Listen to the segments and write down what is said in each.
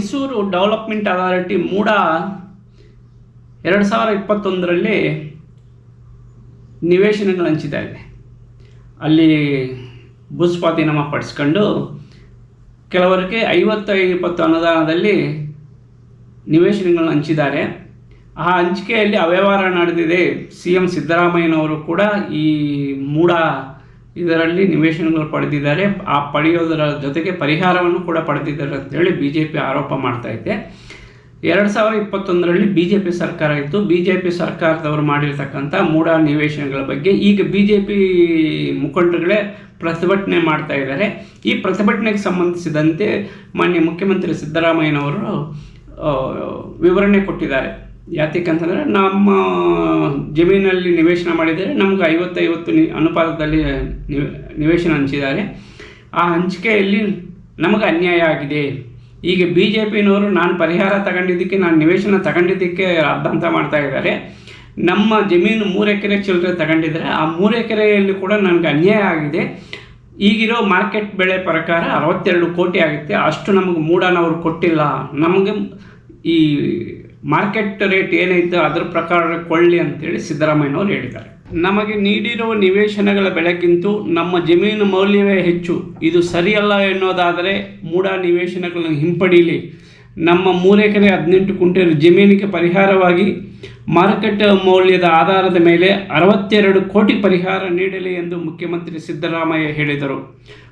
Mysuru development authority ಮೂಡ ಎರಡು ಸಾವಿರ ಇಪ್ಪತ್ತೊಂದರಲ್ಲಿ ನಿವೇಶನಗಳು ಹಂಚಿತಾ ಇದೆ. ಅಲ್ಲಿ ಭೂಸ್ವಾಧೀನಮ ಪಡಿಸ್ಕೊಂಡು ಕೆಲವರಿಗೆ ಐವತ್ತು ಇಪ್ಪತ್ತು ಅನುದಾನದಲ್ಲಿ ನಿವೇಶನಗಳನ್ನು ಹಂಚಿದ್ದಾರೆ. ಆ ಹಂಚಿಕೆಯಲ್ಲಿ ಅವ್ಯವಹಾರ ನಡೆದಿದೆ. ಸಿ ಎಂ ಸಿದ್ದರಾಮಯ್ಯನವರು ಕೂಡ ಈ ಮೂಡ ಇದರಲ್ಲಿ ನಿವೇಶನಗಳು ಪಡೆದಿದ್ದಾರೆ. ಆ ಪಡೆಯೋದರ ಜೊತೆಗೆ ಪರಿಹಾರವನ್ನು ಕೂಡ ಪಡೆದಿದ್ದಾರೆ ಅಂತೇಳಿ ಬಿ ಜೆ ಪಿ ಆರೋಪ ಮಾಡ್ತಾ ಇದೆ. ಎರಡು ಸಾವಿರ ಇಪ್ಪತ್ತೊಂದರಲ್ಲಿ ಬಿ ಜೆ ಪಿ ಸರ್ಕಾರ ಇತ್ತು. ಬಿ ಜೆ ಪಿ ಸರ್ಕಾರದವರು ಮಾಡಿರ್ತಕ್ಕಂಥ ಮೂಢ ನಿವೇಶನಗಳ ಬಗ್ಗೆ ಈಗ ಬಿ ಜೆ ಪಿ ಮುಖಂಡರುಗಳೇ ಪ್ರತಿಭಟನೆ ಮಾಡ್ತಾ ಇದ್ದಾರೆ. ಈ ಪ್ರತಿಭಟನೆಗೆ ಸಂಬಂಧಿಸಿದಂತೆ ಮಾನ್ಯ ಮುಖ್ಯಮಂತ್ರಿ ಸಿದ್ದರಾಮಯ್ಯನವರು ವಿವರಣೆ ಕೊಟ್ಟಿದ್ದಾರೆ. ಯಾತಕ್ಕಂತಂದರೆ ನಮ್ಮ ಜಮೀನಲ್ಲಿ ನಿವೇಶನ ಮಾಡಿದರೆ ನಮ್ಗೆ ಐವತ್ತೈವತ್ತು ನಿ ಅನುಪಾತದಲ್ಲಿ ನಿವ್- ನಿವೇಶನ ಹಂಚಿದ್ದಾರೆ. ಆ ಹಂಚಿಕೆಯಲ್ಲಿ ನಮಗೆ ಅನ್ಯಾಯ ಆಗಿದೆ. ಈಗ ಬಿ ಜೆ ಪಿನವರು ನಾನು ಪರಿಹಾರ ತಗೊಂಡಿದ್ದಕ್ಕೆ, ನಾನು ನಿವೇಶನ ತಗೊಂಡಿದ್ದಕ್ಕೆ ಅರ್ಧಂತ ಮಾಡ್ತಾ ಇದ್ದಾರೆ. ನಮ್ಮ ಜಮೀನು ಮೂರು ಎಕರೆ ಚಿಲ್ಲರೆ ತಗೊಂಡಿದ್ದಾರೆ ಆ ಮೂರು ಎಕರೆಯಲ್ಲಿ ಕೂಡ ನನಗೆ ಅನ್ಯಾಯ ಆಗಿದೆ. ಈಗಿರೋ ಮಾರ್ಕೆಟ್ ಬೆಲೆ ಪ್ರಕಾರ ಅರವತ್ತೆರಡು ಕೋಟಿ ಆಗುತ್ತೆ. ಅಷ್ಟು ನಮಗೆ ಮೂಡನವರು ಕೊಟ್ಟಿಲ್ಲ. ನಮಗೆ ಈ ಮಾರ್ಕೆಟ್ ರೇಟ್ ಏನೈತೆ ಅದ್ರ ಪ್ರಕಾರ ಕೊಳ್ಳಿ ಅಂತೇಳಿ ಸಿದ್ದರಾಮಯ್ಯನವರು ಹೇಳಿದ್ದಾರೆ. ನಮಗೆ ನೀಡಿರುವ ನಿವೇಶನಗಳ ಬೆಲೆಗಿಂತೂ ನಮ್ಮ ಜಮೀನು ಮೌಲ್ಯವೇ ಹೆಚ್ಚು. ಇದು ಸರಿಯಲ್ಲ ಎನ್ನುವುದಾದರೆ ಮೂಡ ನಿವೇಶನಗಳನ್ನು ಹಿಂಪಡೀಲಿ ನಮ್ಮ ಮೂರೆಕರೆ ಹದಿನೆಂಟು ಕುಂಟೆ ಜಮೀನಿಗೆ ಪರಿಹಾರವಾಗಿ ಮಾರುಕಟ್ಟೆ ಮೌಲ್ಯದ ಆಧಾರದ ಮೇಲೆ ಅರವತ್ತೆರಡು ಕೋಟಿ ಪರಿಹಾರ ನೀಡಲಿ ಎಂದು ಮುಖ್ಯಮಂತ್ರಿ ಸಿದ್ದರಾಮಯ್ಯ ಹೇಳಿದರು.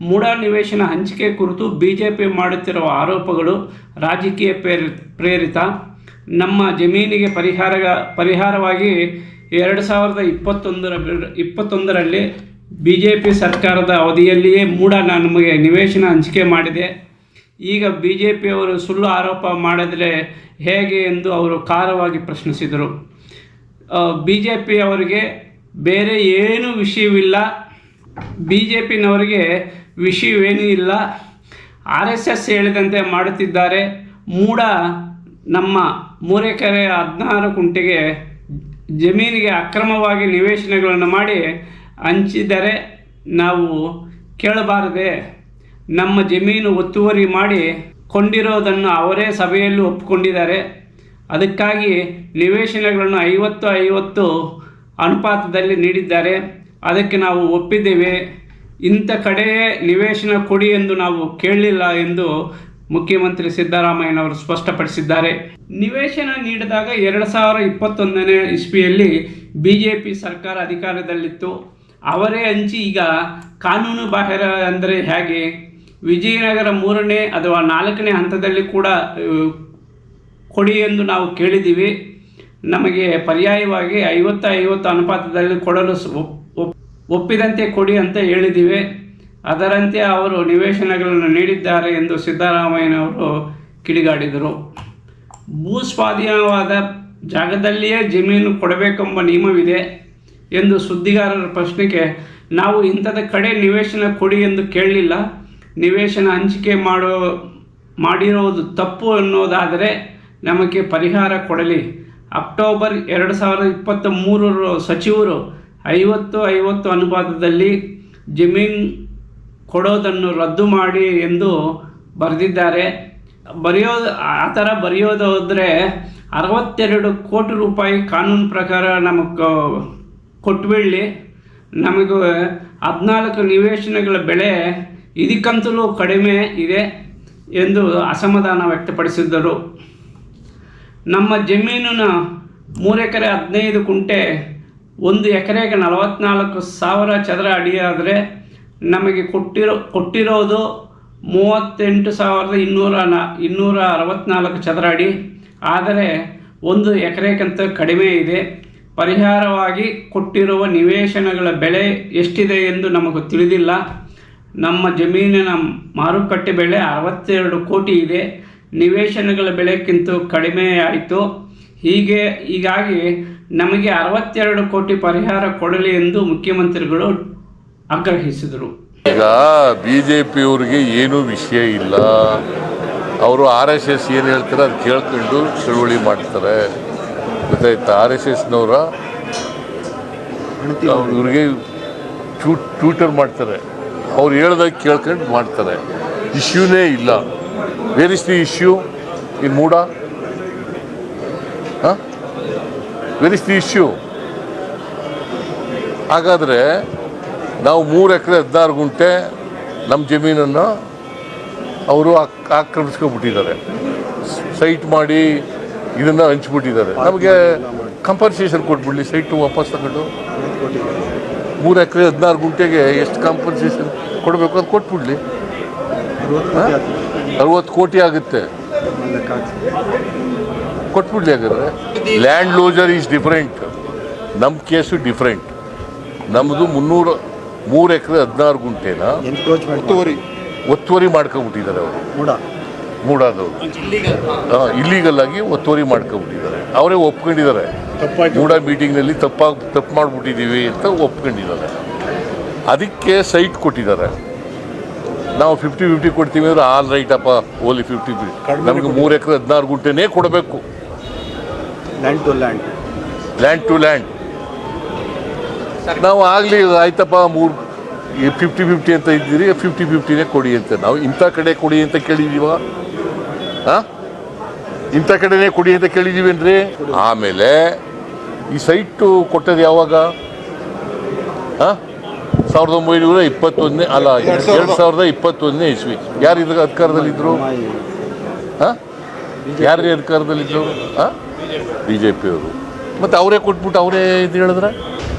ಮೂಡ ನಿವೇಶನ ಹಂಚಿಕೆ ಕುರಿತು ಬಿಜೆಪಿ ಮಾಡುತ್ತಿರುವ ಆರೋಪಗಳು ರಾಜಕೀಯ ಪ್ರೇರಿ ಪ್ರೇರಿತ. ನಮ್ಮ ಜಮೀನಿಗೆ ಪರಿಹಾರ ಪರಿಹಾರವಾಗಿ ಎರಡು ಸಾವಿರದ ಇಪ್ಪತ್ತೊಂದರ, ಇಪ್ಪತ್ತೊಂದರಲ್ಲಿ ಬಿ ಜೆ ಪಿ ಸರ್ಕಾರದ ಅವಧಿಯಲ್ಲಿಯೇ ಮೂಡ ನಮಗೆ ನಿವೇಶನ ಹಂಚಿಕೆ ಮಾಡಿದೆ. ಈಗ ಬಿ ಜೆ ಪಿಯವರು ಸುಳ್ಳು ಆರೋಪ ಮಾಡಿದರೆ ಹೇಗೆ ಎಂದು ಅವರು ಖಾರವಾಗಿ ಪ್ರಶ್ನಿಸಿದರು. ಬಿ ಜೆ ಪಿಯವರಿಗೆ ಬೇರೆ ಏನೂ ವಿಷಯವಿಲ್ಲ. ಬಿ ಜೆ ಪಿನವರಿಗೆ ವಿಷಯವೇನೂ ಇಲ್ಲ. ಆರ್ ಎಸ್ ಎಸ್ ಹೇಳಿದಂತೆ ಮಾಡುತ್ತಿದ್ದಾರೆ. ಮೂಡ ನಮ್ಮ ಮೂರೆಕೆರೆ ಹದಿನಾರು ಕುಂಟೆಗೆ ಜಮೀನಿಗೆ ಅಕ್ರಮವಾಗಿ ನಿವೇಶನಗಳನ್ನು ಮಾಡಿ ಹಂಚಿದರೆ ನಾವು ಕೇಳಬಾರದೆ, ನಮ್ಮ ಜಮೀನು ಒತ್ತುವರಿ ಮಾಡಿ ಕೊಂಡಿರೋದನ್ನು ಅವರೇ ಸಭೆಯಲ್ಲಿ ಒಪ್ಪಿಕೊಂಡಿದ್ದಾರೆ. ಅದಕ್ಕಾಗಿ ನಿವೇಶನಗಳನ್ನು ಐವತ್ತು ಐವತ್ತು ಅನುಪಾತದಲ್ಲಿ ನೀಡಿದ್ದಾರೆ. ಅದಕ್ಕೆ ನಾವು ಒಪ್ಪಿದ್ದೇವೆ. ಇಂಥ ಕಡೆಯೇ ನಿವೇಶನ ಕೊಡಿ ಎಂದು ನಾವು ಕೇಳಲಿಲ್ಲ ಎಂದು ಮುಖ್ಯಮಂತ್ರಿ ಸಿದ್ದರಾಮಯ್ಯನವರು ಸ್ಪಷ್ಟಪಡಿಸಿದ್ದಾರೆ. ನಿವೇಶನ ನೀಡಿದಾಗ ಎರಡು ಸಾವಿರ ಇಪ್ಪತ್ತೊಂದನೇ ಇಸ್ವಿಯಲ್ಲಿ ಬಿ ಜೆ ಪಿ ಸರ್ಕಾರ ಅಧಿಕಾರದಲ್ಲಿತ್ತು. ಅವರೇ ಹಂಚಿ ಈಗ ಕಾನೂನು ಬಾಹಿರ ಅಂದರೆ ಹೇಗೆ? ವಿಜಯನಗರ ಮೂರನೇ ಅಥವಾ ನಾಲ್ಕನೇ ಹಂತದಲ್ಲಿ ಕೂಡ ಕೊಡಿ ಎಂದು ನಾವು ಕೇಳಿದ್ದೀವಿ. ನಮಗೆ ಪರ್ಯಾಯವಾಗಿ ಐವತ್ತು ಐವತ್ತು ಅನುಪಾತದಲ್ಲಿ ಕೊಡಲು ಒಪ್ಪಿದಂತೆ ಕೊಡಿ ಅಂತ ಹೇಳಿದ್ದೀವಿ. ಅದರಂತೆ ಅವರು ನಿವೇಶನಗಳನ್ನು ನೀಡಿದ್ದಾರೆ ಎಂದು ಸಿದ್ದರಾಮಯ್ಯನವರು ಕಿಡಿಗಾಡಿದರು. ಭೂ ಸ್ವಾಧೀನವಾದ ಜಾಗದಲ್ಲಿಯೇ ಜಮೀನು ಕೊಡಬೇಕೆಂಬ ನಿಯಮವಿದೆ ಎಂದು ಸುದ್ದಿಗಾರರ ಪ್ರಶ್ನೆಗೆ, ನಾವು ಇಂಥದ ಕಡೆ ನಿವೇಶನ ಕೊಡಿ ಎಂದು ಕೇಳಲಿಲ್ಲ. ನಿವೇಶನ ಹಂಚಿಕೆ ಮಾಡೋ, ಮಾಡಿರೋದು ತಪ್ಪು ಅನ್ನೋದಾದರೆ ನಮಗೆ ಪರಿಹಾರ ಕೊಡಲಿ. ಅಕ್ಟೋಬರ್ ಎರಡು ಸಾವಿರದ ಇಪ್ಪತ್ತ ಮೂರರ ಸಚಿವರು ಐವತ್ತು ಐವತ್ತು ಅನುಪಾತದಲ್ಲಿ ಜಮೀನು ಕೊಡೋದನ್ನು ರದ್ದು ಮಾಡಿ ಎಂದು ಬರೆದಿದ್ದಾರೆ. ಬರೆಯೋ, ಆ ಥರ ಬರೆಯೋದಾದರೆ ಅರವತ್ತೆರಡು ಕೋಟಿ ರೂಪಾಯಿ ಕಾನೂನು ಪ್ರಕಾರ ನಮಗೆ ಕೊಟ್ಬಿಡಲಿ ನಮಗೆ ಹದಿನಾಲ್ಕು ನಿವೇಶನಗಳ ಬೆಲೆ ಇದಕ್ಕಂತಲೂ ಕಡಿಮೆ ಇದೆ ಎಂದು ಅಸಮಾಧಾನ ವ್ಯಕ್ತಪಡಿಸಿದ್ದರು. ನಮ್ಮ ಜಮೀನಿನ ಮೂರು ಎಕರೆ ಹದಿನೈದು ಕುಂಟೆ, ಒಂದು ಎಕರೆಗೆ ನಲವತ್ನಾಲ್ಕು ಸಾವಿರ ಚದರ ಅಡಿಯಾದರೆ ನಮಗೆ ಕೊಟ್ಟಿರೋ, ಕೊಟ್ಟಿರೋದು ಮೂವತ್ತೆಂಟು ಸಾವಿರದ ಇನ್ನೂರ ನ, ಇನ್ನೂರ ಅರವತ್ತ್ನಾಲ್ಕು ಚದರ ಅಡಿ ಆದರೆ ಒಂದು ಎಕರೆಗಿಂತ ಕಡಿಮೆ ಇದೆ. ಪರಿಹಾರವಾಗಿ ಕೊಟ್ಟಿರುವ ನಿವೇಶನಗಳ ಬೆಲೆ ಎಷ್ಟಿದೆ ಎಂದು ನಮಗೆ ತಿಳಿದಿಲ್ಲ. ನಮ್ಮ ಜಮೀನಿನ ಮಾರುಕಟ್ಟೆ ಬೆಲೆ ಅರವತ್ತೆರಡು ಕೋಟಿ ಇದೆ. ನಿವೇಶನಗಳ ಬೆಲೆಕ್ಕಿಂತ ಕಡಿಮೆ ಆಯಿತು. ಹೀಗೆ, ಹೀಗಾಗಿ ನಮಗೆ ಅರವತ್ತೆರಡು ಕೋಟಿ ಪರಿಹಾರ ಕೊಡಲಿ ಎಂದು ಮುಖ್ಯಮಂತ್ರಿಗಳು ಆಗ್ರಹಿಸಿದರು. ಈಗ ಬಿ ಜೆ ಪಿಯವ್ರಿಗೆ ಏನೂ ವಿಷಯ ಇಲ್ಲ. ಅವರು ಆರ್ ಎಸ್ ಎಸ್ ಏನು ಹೇಳ್ತಾರೆ ಅದು ಕೇಳ್ಕೊಂಡು ಚಳುವಳಿ ಮಾಡ್ತಾರೆ. ಗೊತ್ತಾಯ್ತಾ? ಆರ್ ಎಸ್ ಎಸ್ನವರ ಇವ್ರಿಗೆ ಟ್ಯೂ ಟ್ಯೂಟರ್ ಮಾಡ್ತಾರೆ. ಅವ್ರು ಹೇಳ್ದಾಗ ಕೇಳ್ಕೊಂಡು ಮಾಡ್ತಾರೆ. ಇಶ್ಯೂನೇ ಇಲ್ಲ. Where is the issue in MUDA? Where is the issue ಹಾಗಾದರೆ ನಾವು ಮೂರು ಎಕರೆ ಹದಿನಾರು ಗುಂಟೆ ನಮ್ಮ ಜಮೀನನ್ನು ಅವರು ಆಕ್ರಮಿಸ್ಕೊಂಡ್ಬಿಟ್ಟಿದ್ದಾರೆ. ಸೈಟ್ ಮಾಡಿ ಇದನ್ನು ಹಂಚ್ಬಿಟ್ಟಿದ್ದಾರೆ. ನಮಗೆ ಕಂಪನ್ಸೇಷನ್ ಕೊಟ್ಬಿಡಲಿ, ಸೈಟು ವಾಪಸ್ ತಗೊಂಡು. ಮೂರು ಎಕರೆ ಹದಿನಾರು ಗುಂಟೆಗೆ ಎಷ್ಟು ಕಾಂಪನ್ಸೇಷನ್ ಕೊಡಬೇಕು ಅದು ಕೊಟ್ಬಿಡ್ಲಿ. ಅರವತ್ತು ಕೋಟಿ ಆಗುತ್ತೆ. ಕೊಟ್ಬಿಡ್ಲಿ ಹಾಗಾದ್ರೆ. ಲ್ಯಾಂಡ್ ಲೂಸರ್ ಈಸ್ ಡಿಫ್ರೆಂಟ್ ನಮ್ಮ ಕೇಸು ಡಿಫ್ರೆಂಟ್ ನಮ್ಮದು ಮುನ್ನೂರು ಮೂರು ಎಕರೆ ಹದಿನಾರು ಗುಂಟೆನ ಒತ್ತುವರಿ ಒತ್ತುವರಿ ಮಾಡ್ಕೊಂಬಿಟ್ಟಿದ್ದಾರೆ ಅವರು. ಮೂಡ. ಮೂಡಾದವರು. ಇಲ್ಲೀಗಲ್ ಆಗಿ ಒತ್ತುವರಿ ಮಾಡ್ಕೊಂಬಿಟ್ಟಿದ್ದಾರೆ ಅವರೇ ಒಪ್ಕೊಂಡಿದ್ದಾರೆ. ಮೂಡ ಮೀಟಿಂಗ್ನಲ್ಲಿ ತಪ್ಪಾಗಿ ತಪ್ಪು ಮಾಡಿಬಿಟ್ಟಿದ್ದೀವಿ ಅಂತ ಒಪ್ಕೊಂಡಿದ್ದಾರೆ. ಅದಕ್ಕೆ ಸೈಟ್ ಕೊಟ್ಟಿದ್ದಾರೆ. ನಾವು ಫಿಫ್ಟಿ ಫಿಫ್ಟಿ ಕೊಡ್ತೀವಿ ಅಂದ್ರೆ ಆಲ್ ರೈಟ್ ಅಪ್ಪ ಓಲಿ ಫಿಫ್ಟಿ ಫಿಫ್ಟಿ ನಮಗೆ ಮೂರು ಎಕರೆ ಹದಿನಾರು ಗುಂಟೆನೇ ಕೊಡಬೇಕು. Land to land land to land ನಾವು ಆಗಲಿ ಆಯ್ತಪ್ಪ ಮೂರು ಫಿಫ್ಟಿ ಫಿಫ್ಟಿ ಅಂತ ಇದ್ದೀರಿ ಫಿಫ್ಟಿ ಫಿಫ್ಟಿನೇ ಕೊಡಿ ಅಂತ. ನಾವು ಇಂಥ ಕಡೆ ಕೊಡಿ ಅಂತ ಕೇಳಿದೀವ. ಹಾಂ ಇಂಥ ಕಡೆನೇ ಕೊಡಿ ಅಂತ ಕೇಳಿದ್ದೀವೇನ್ರಿ ಆಮೇಲೆ ಈ ಸೈಟು ಕೊಟ್ಟದ್ದು ಯಾವಾಗ? ಹಾಂ ಸಾವಿರದ ಒಂಬೈನೂರ ಇಪ್ಪತ್ತೊಂದನೇ ಅಲ್ಲ ಎರಡು ಸಾವಿರದ ಇಪ್ಪತ್ತೊಂದನೇ ಇಸ್ವಿ. ಯಾರು ಇದ್ರ ಅಧಿಕಾರದಲ್ಲಿದ್ದರು ಹಾಂ ಯಾರು ಅಧಿಕಾರದಲ್ಲಿದ್ದರು ಹಾಂ ಬಿ ಜೆ ಪಿಯವರು ಮತ್ತು ಅವರೇ ಕೊಟ್ಬಿಟ್ಟು ಅವರೇ ಇದು ಹೇಳಿದ್ರೆ?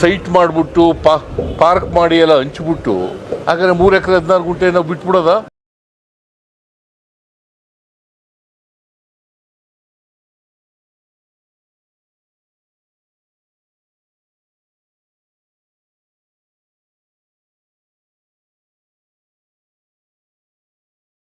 ಸೈಟ್ ಮಾಡಿಬಿಟ್ಟು ಪಾರ್ಕ್ ಮಾಡಿ ಎಲ್ಲ ಹಂಚ್ಬಿಟ್ಟು ಹಾಗಾದ್ರೆ ಮೂರು ಎಕರೆ ಹದಿನಾರು ಗುಂಟೆ ನಾವು ಬಿಟ್ಬಿಡೋದಾ?